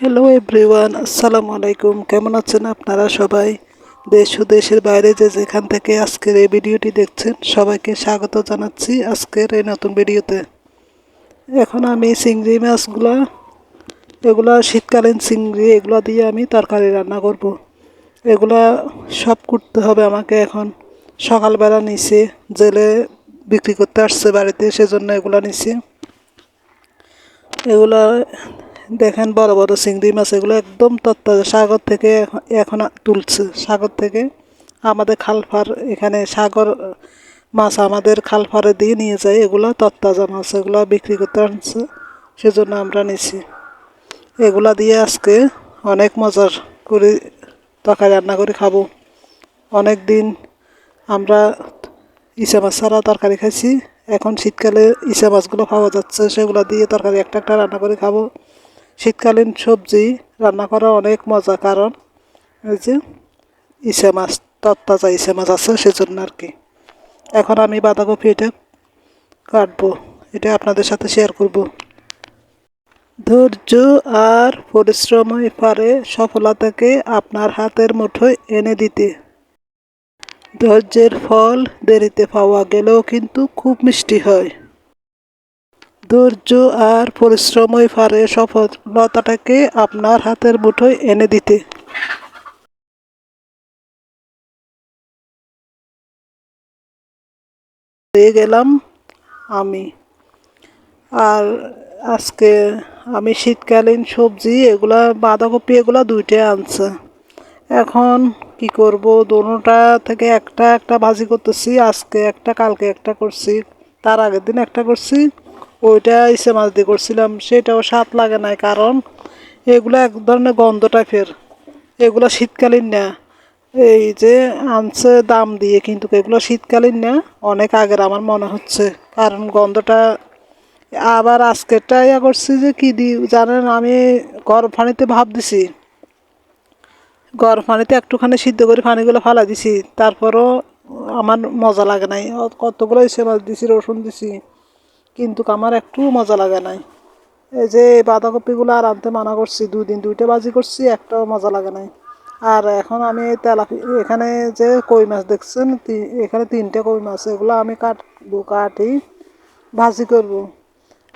Hello everyone আসসালামু আলাইকুম। কেমন আছেন আপনারা সবাই? দেশ ও দেশের বাইরে যে যেখান থেকে আজকের এই ভিডিওটি দেখছেন, সবাইকে স্বাগত জানাচ্ছি আজকের এই নতুন ভিডিওতে। এখন আমি চিংড়ি মাছগুলা, এগুলা শীতকালীন চিংড়ি, এগুলা দিয়ে আমি তরকারি রান্না করব। এগুলা সব করতে হবে আমাকে এখন। সকালবেলা নিচে জেলে বিক্রি করতে আসছে বাড়িতে, সেজন্য এগুলা নিছি। এগুলা দেখেন বড় বড় চিংড়ি মাছ, এগুলো একদম তত্তাজা। সাগর থেকে এখন- এখন তুলছে। সাগর থেকে আমাদের খালফার, এখানে সাগর মাছ আমাদের খালফারে দিয়ে নিয়ে যায়। এগুলো তত্তাজা মাছ, এগুলো বিক্রি করতে আনছে। সেজন্য আমরা নিছি। এগুলা দিয়ে আজকে অনেক মজার করে তরকারি রান্না করে খাব। অনেক দিন আমরা ইসা মাছ ছাড়া তরকারি খাইছি। এখন শীতকালে ইসা মাছগুলো পাওয়া যাচ্ছে। সেগুলো দিয়ে তরকারি একটা একটা রান্না করে খাব। শীতকালীন সবজি রান্না করা অনেক মজা, কারণ এই যে ইসে মাছ তত্তাজা ইসে মাছ আছে সেজন্য আর কি। এখন আমি বাঁধাকপি এটা কাটবো, এটা আপনাদের সাথে শেয়ার করব। ধৈর্য আর পরিশ্রমই পারে সফলতাকে আপনার হাতের মুঠোয় এনে দিতে। ধৈর্যের ফল দেরিতে পাওয়া গেলেও কিন্তু খুব মিষ্টি হয়। ধৈর্য আর পরিশ্রমই পারে সফলতাটাকে আপনার হাতের মুঠোয় এনে দিতে। পেয়ে গেলাম আমি। আর আজকে আমি শীতকালীন সবজি, এগুলা বাঁধাকপি, এগুলা দুইটাই আনছে। এখন কি করব? দোনোটা থেকে একটা একটা ভাজি করতেছি, আজকে একটা, কালকে একটা করছি, তার আগের দিন একটা করছি। ওইটা ইসে মাছ দিয়ে করছিলাম, সেটাও স্বাদ লাগে নাই, কারণ এগুলো এক ধরনের গন্ধ টাইপের এগুলো শীতকালীন না। এই যে আনছে দাম দিয়ে, কিন্তু এগুলো শীতকালীন না, অনেক আগের আমার মনে হচ্ছে। কারণ গন্ধটা আবার আজকেরটা ইয়া করছি যে কী দি, জানেন আমি গরম পানিতে ভাব দিছি। গরম পানিতে একটুখানি সিদ্ধ করে পানিগুলো ফালা দিছি, তারপরও আমার মজা লাগে নাই। কতগুলো ইসে মাছ দিছি, রসুন দিছি। কিন্তু আমার একটু মজা লাগে নাই। এই যে বাঁধাকপিগুলো আর আনতে মানা করছি, দুই দিন দুইটা বাজি করছি, একটাও মজা লাগে নাই। আর এখন আমি তেলাপি, এখানে যে কই মাছ দেখছেন এখানে তিনটে কই মাছ, এগুলো আমি কাটবো, কাটি ভাজি করব।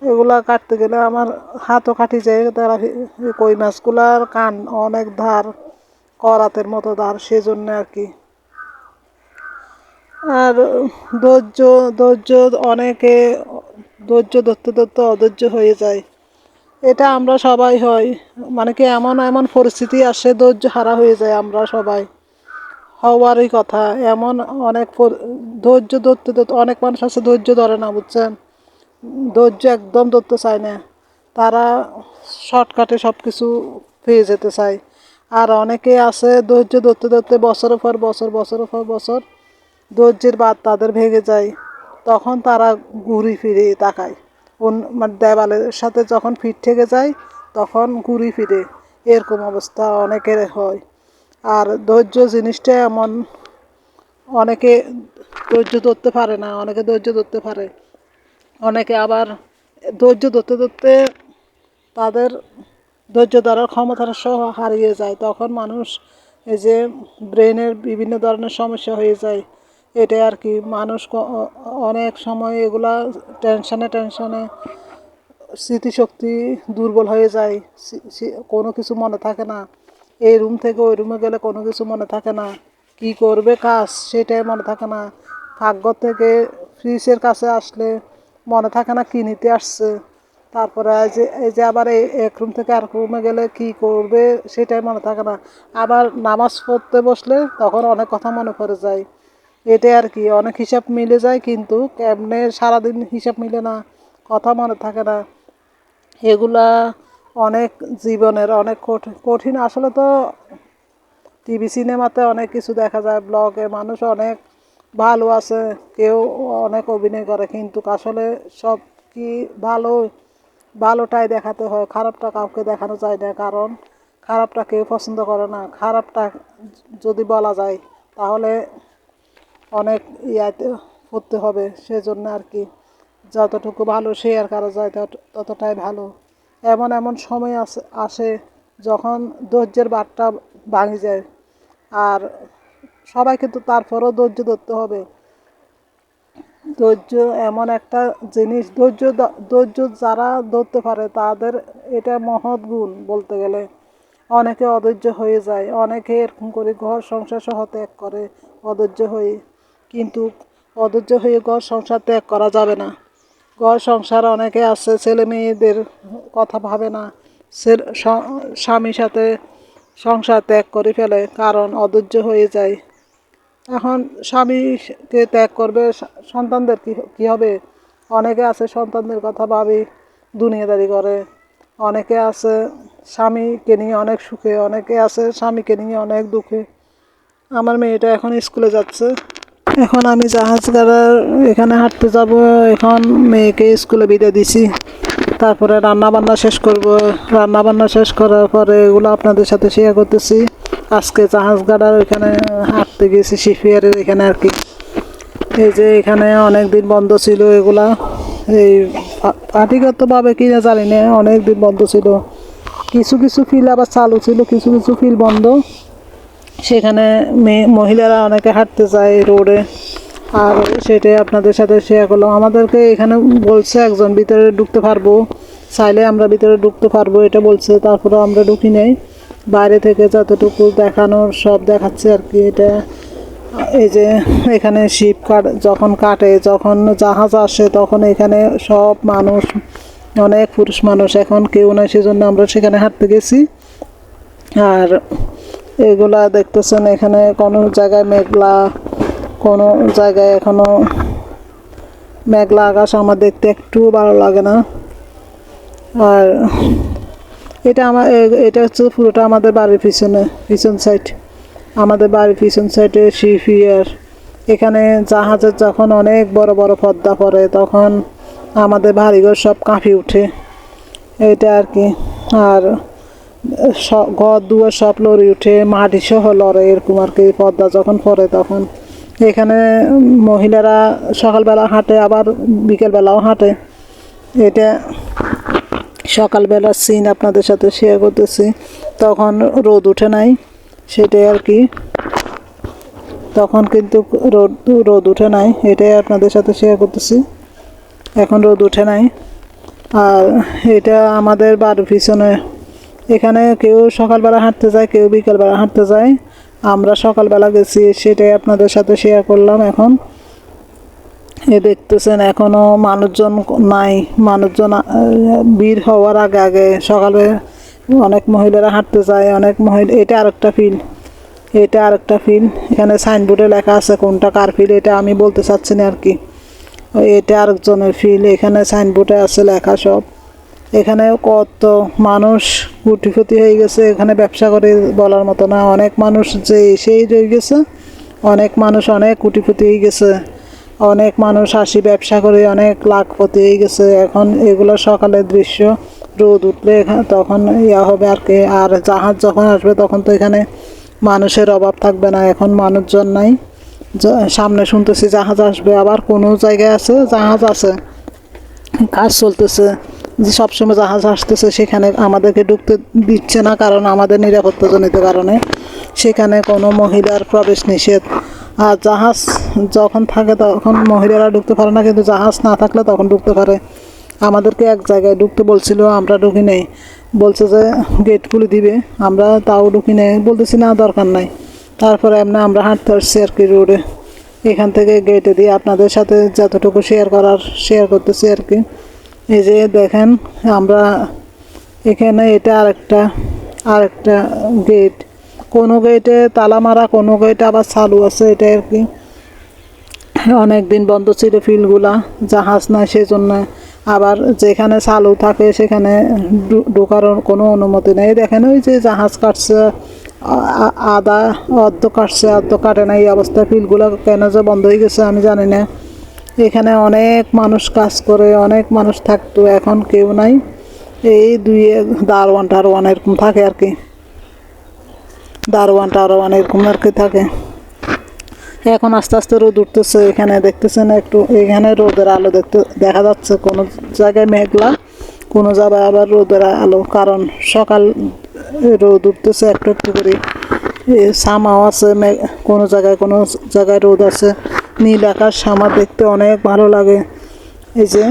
এগুলা কাটতে গেলে আমার হাতও কাটি যায় এই কই মাছগুলার কান অনেক ধার, করাতের মতো ধার, সেজন্য আর কি। আর ধৈর্য ধৈর্য অনেকে, ধৈর্য ধরতে ধরতে অধৈর্য হয়ে যায়। এটা আমরা সবাই হয়। মানে কি এমন এমন পরিস্থিতি আসে, ধৈর্য হারা হয়ে যায় আমরা সবাই। হওয়ারই কথা। এমন অনেক ধৈর্য ধরতে ধরতে অনেক মানুষ আছে ধৈর্য ধরে না, বুঝছেন? ধৈর্য একদম ধরতে চায় না। তারা শর্টকাটে সব কিছু পেয়ে যেতে চায়। আর অনেকে আছে ধৈর্য ধরতে ধরতে বছরের পর বছর, বছরের পর বছর ধৈর্যের বাদ তাদের ভেঙে যায়, তখন তারা ঘুরি ফিরে তাকায়। অন্য মানে দেওয়ালের সাথে যখন ফিট থেকে যায়, তখন ঘুরি ফিরে। এরকম অবস্থা অনেকের হয়। আর ধৈর্য জিনিসটা এমন, অনেকে ধৈর্য ধরতে পারে না, অনেকে ধৈর্য ধরতে পারে। অনেকে আবার ধৈর্য ধরতে ধরতে তাদের ধৈর্য ধরার ক্ষমতাটা সহ হারিয়ে যায়। তখন মানুষ এই যে ব্রেনের বিভিন্ন ধরনের সমস্যা হয়ে যায়। এটাই আর কি। মানুষ অনেক সময় এগুলা টেনশনে টেনশনে স্মৃতিশক্তি দুর্বল হয়ে যায়। কোনো কিছু মনে থাকে না। এই রুম থেকে ওই রুমে গেলে কোনো কিছু মনে থাকে না। কি করবে কাজ সেটাই মনে থাকে না। ভাগ্য থেকে ফ্রিজের কাছে আসলে মনে থাকে না কি নিতে আসছে। তারপরে যে, এই যে আবার এই এক রুম থেকে আরেক রুমে গেলে কি করবে সেটাই মনে থাকে না। আবার নামাজ পড়তে বসলে তখন অনেক কথা মনে পড়ে যায়। এটাই আর কি, অনেক হিসাব মিলে যায় কিন্তু কেমনে সারাদিন হিসাব মিলে না, কথা মনে থাকে না। এগুলা অনেক জীবনের অনেক কঠিন কঠিন। আসলে তো টিভি, সিনেমাতে অনেক কিছু দেখা যায়, ব্লগে মানুষ অনেক ভালো আছে, কেউ অনেক অভিনয় করে, কিন্তু আসলে সব কি ভালো, ভালোটাই দেখাতে হয়, খারাপটা কাউকে দেখানো যায় না, কারণ খারাপটা কেউ পছন্দ করে না। খারাপটা যদি বলা যায়, তাহলে অনেক ইয়াতে পড়তে হবে, সেজন্য আর কি। যতটুকু ভালো শেয়ার করা যায় ততটাই ভালো। এমন এমন সময় আসে যখন ধৈর্যের বাটটা ভাঙে যায়। আর সবাই কিন্তু তারপরও ধৈর্য ধরতে হবে। ধৈর্য এমন একটা জিনিস, ধৈর্য ধৈর্য যারা ধরতে পারে তাদের এটা মহৎ গুণ বলতে গেলে। অনেকে অধৈর্য হয়ে যায়, অনেকে এরকম করে ঘর সংসার সহ ত্যাগ করে অধৈর্য হয়ে। কিন্তু অধৈর্য হয়ে ঘর সংসার ত্যাগ করা যাবে না। ঘর সংসার অনেকে আছে, ছেলে মেয়েদের কথা ভাবে না। স্বামীর সাথে সংসার ত্যাগ করে ফেলে, কারণ অধৈর্য হয়ে যায়। এখন স্বামীকে ত্যাগ করবে সন্তানদের কি হবে? অনেকে আছে সন্তানদের কথা ভাবে, দুনিয়াদারি করে। অনেকে আছে স্বামীকে নিয়ে অনেক সুখে, অনেকে আছে স্বামীকে নিয়ে অনেক দুঃখে। আমার মেয়েটা এখন স্কুলে যাচ্ছে। এখন আমি জাহাজ গাড়ার, এখানে হাঁটতে যাব। এখন মেয়েকে স্কুলে বিদায় দিছি। তারপরে রান্না বান্না শেষ করব। রান্না বান্না শেষ করার পরে এগুলো আপনাদের সাথে শেয়ার করতেছি। আজকে জাহাজ গাড়ার ওইখানে হাঁটতে গেছি, শিফিয়ারের এখানে আর কি। এই যে এখানে অনেক দিন বন্ধ ছিল এগুলা। এই পা- কি না জানি না অনেক দিন বন্ধ ছিল। কিছু কিছু ফিল আবার চালু ছিল, কিছু কিছু ফিল বন্ধ। সেখানে মেয়ে মহিলারা অনেকে হাঁটতে যায় রোডে। আর সেটাই আপনাদের সাথে শেয়ার করলাম। আমাদেরকে এখানে বলছে একজন, ভিতরে ঢুকতে পারব। চাইলে আমরা ভিতরে ঢুকতে পারব, এটা বলছে। তারপরে আমরা ঢুকি নেই। বাইরে থেকে যতটুকু দেখানোর, সব দেখাচ্ছে আর কি এটা। এই যে এখানে শিপ কাট, যখন কাটে, যখন জাহাজ আসে, তখন এখানে সব মানুষ, অনেক পুরুষ মানুষ। এখন কেউ নাই, সেজন্য আমরা সেখানে হাঁটতে গেছি। আর এগুলা দেখতেছেন এখানে কোনো জায়গায় মেঘলা, কোনো জায়গায় এখনও মেঘলা আকাশ আমার দেখতে একটু ভালো লাগে না। আর এটা আমার এটা হচ্ছে পুরোটা আমাদের বাড়ির পিছনে, পিছন সাইড আমাদের বাড়ির পিছন সাইডে শিফিয়ার এখানে জাহাজের যখন অনেক বড় বড় পদ্মা পড়ে, তখন আমাদের বাড়িঘর সব কাঁপি উঠে। এটা আর কি। আর ঘর, দুয়ার সব লড়ে উঠে, মাটি সহ লড়ে, এরকম আর কি পদ্মা যখন পড়ে তখন। এখানে মহিলারা সকালবেলা হাঁটে, আবার বিকেলবেলাও হাঁটে। এটা সকালবেলার সিন আপনাদের সাথে শেয়ার করতেছি। তখন রোদ উঠে নাই, সেটাই আর কি। তখন কিন্তু রোদ রোদ উঠে নাই, এটাই আপনাদের সাথে শেয়ার করতেছি। এখন রোদ উঠে নাই। আর এটা আমাদের বাড়ির পিছনে এখানে কেউ সকালবেলা হাঁটতে যায়, কেউ বিকালবেলা হাঁটতে যায়। আমরা সকালবেলা গেছি, সেটাই আপনাদের সাথে শেয়ার করলাম এখন। এ দেখতেছেন এখনও মানুষজন নাই। মানুষজন ভিড় হওয়ার আগে আগে সকালে অনেক মহিলারা হাঁটতে যায়, অনেক মহিলা, এটা আরেকটা ফিল এটা আরেকটা ফিল এখানে সাইনবোর্ডে লেখা আছে কোনটা কার ফিল এটা আমি বলতে চাচ্ছি না আর কি। এটা আরেকজনের ফিল এখানে সাইনবোর্ডে আছে লেখা সব। এখানে কত মানুষ কুটিপতি হয়ে গেছে, এখানে ব্যবসা করে বলার মতো না। অনেক মানুষ যে এসেই রয়ে গেছে, অনেক মানুষ অনেক কুটিপতি হয়ে গেছে, অনেক মানুষ আসি ব্যবসা করে অনেক লাখপতি হয়ে গেছে। এখন এগুলো সকালের দৃশ্য, রোদ উঠলে এখা- তখন ইয়া হবে আর কি। আর জাহাজ যখন আসবে তখন তো এখানে মানুষের অভাব থাকবে না, এখন মানুষজন নাই। সামনে শুনতেছি জাহাজ আসবে, আবার কোনো জায়গায় আছে? জাহাজ আছে। কাজ চলতেছে। যে সবসময় জাহাজ আসতেছে, সেখানে আমাদেরকে ঢুকতে দিচ্ছে না কারণ আমাদের নিরাপত্তাজনিত কারণে। সেখানে কোনো মহিলার প্রবেশ নিষেধ। আর জাহাজ যখন থাকে তখন মহিলারা ঢুকতে পারে না, কিন্তু জাহাজ না থাকলে তখন ঢুকতে পারে। আমাদেরকে এক জায়গায় ঢুকতে বলছিল, আমরা ঢুকি নেই। বলছে যে গেট খুলে দিবে। আমরা তাও ঢুকি নেই। বলতেছি, না, দরকার নাই। তারপরে এমনি আমরা হাঁটতে আসছি আর কি রোডে। এখান থেকে গেটে দিয়ে আপনাদের সাথে যতটুকু শেয়ার করার শেয়ার করতেছি আর কি। এই যে দেখেন, আমরা এখানে এটা আরেকটা আরেকটা গেট কোনো গেটে তালা মারা, কোনো গেটে আবার চালু আছে, এটা আর কি। অনেক দিন বন্ধ ছিল ফিল্ডগুলা, জাহাজ নাই সেজন্য। আবার যেখানে চালু থাকে সেখানে ঢোকার কোনো অনুমতি নেই। দেখেন, ওই যে জাহাজ কাটছে আদা অর্ধ কাটছে, অর্ধ কাটে না এই অবস্থায়। ফিল্ডগুলো কেন যে বন্ধ হয়ে গেছে আমি জানি না। এখানে অনেক মানুষ কাজ করে, অনেক মানুষ থাকতো, এখন কেউ নাই। এই দুই দারোয়ান টারোয়ান এরকম থাকে আর কি। দারোয়ান টারোয়ান এরকম আর কি থাকে। এখন আস্তে আস্তে রোদ উঠতেছে, এখানে দেখতেছেন একটু, এখানে রোদের আলো দেখতে, দেখা যাচ্ছে কোনো জায়গায় মেঘলা, কোনো জায়গায় আবার রোদের আলো, কারণ সকাল রোদ উঠতেছে একটু একটু করে। সামাও আছে কোনো জায়গায় কোনো জায়গায় রোদ আছে। নীল আকাশ সামা দেখতে অনেক ভালো লাগে। এই যে।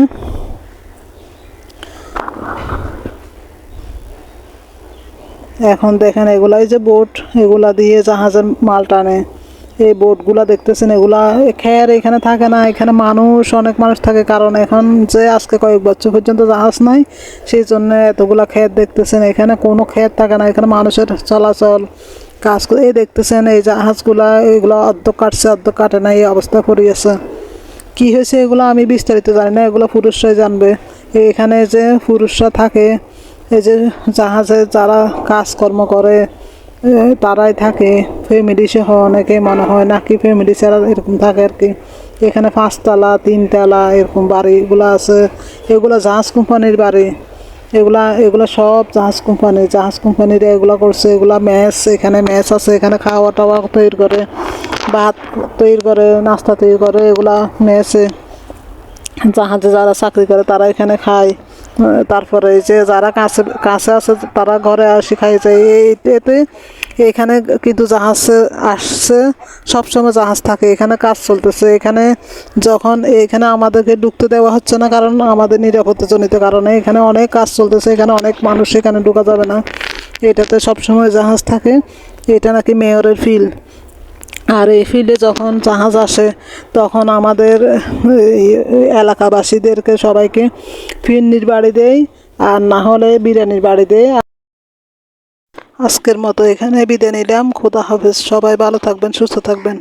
এখন দেখেন এগুলাই যে বোট, এগুলা দিয়ে জাহাজের মাল টানে। এই বোটগুলা দেখতেছেন, এগুলা খের এখানে থাকে না, এখানে মানুষ, অনেক মানুষ থাকে। কারণ এখন যে আজকে কয়েক বছর পর্যন্ত জাহাজ নাই, সেই জন্য এতগুলা ক্ষেত দেখতেছেন। এখানে কোনো ক্ষেত থাকে না, এখানে মানুষের চলাচল কাজ করে এই দেখতেছেন, এই জাহাজগুলা এগুলো অর্ধ কাটছে, অর্ধ কাটে না এই অবস্থা পড়িয়েছে কি হয়েছে এগুলো আমি বিস্তারিত জানি না, এগুলো পুরুষরাই জানবে। এখানে যে পুরুষরা থাকে, এই যে জাহাজে যারা কাজকর্ম করে তারাই থাকে। ফ্যামিলি সহ অনেকে মনে হয় নাকি ফ্যামিলি ছাড়া এরকম থাকে আর কি। এখানে পাঁচতলা, তিনতলা এরকম বাড়িগুলো আছে। এগুলো জাহাজ কোম্পানির বাড়ি। এগুলা, এগুলো সব জাহাজ কোম্পানি জাহাজ কোম্পানিরা এগুলা করছে। এগুলা ম্যাচ এখানে ম্যাচ আছে, এখানে খাওয়া টাওয়া তৈরি করে, ভাত তৈরি করে, নাস্তা তৈরি করে, এগুলা ম্যাচে জাহাজে যারা চাকরি করে, তারা এখানে খায়। তারপরে এই যে যারা কাছে কাছে আছে, তারা ঘরে আসি খাই যায় এই, এতে এখানে কিন্তু জাহাজ আসছে, সবসময় জাহাজ থাকে, এখানে কাজ চলতেছে। এখানে যখন, এখানে আমাদেরকে ঢুকতে দেওয়া হচ্ছে না, কারণ আমাদের নিরাপত্তাজনিত কারণে এখানে অনেক কাজ চলতেছে, এখানে অনেক মানুষ এখানে ঢুকা যাবে না। এটাতে সবসময় জাহাজ থাকে, এটা নাকি মেয়রের ফিল্ড আর এই ফিল্ডে যখন জাহাজ আসে, তখন আমাদের এলাকাবাসীদেরকে সবাইকে ফিরনির বাড়ি দেয় আর না হলে বিরিয়ানির বাড়ি দেয় আজকের মতো এখানে বিদায় নিলাম। খুদা হাফেজ। সবাই ভালো থাকবেন সুস্থ থাকবেন।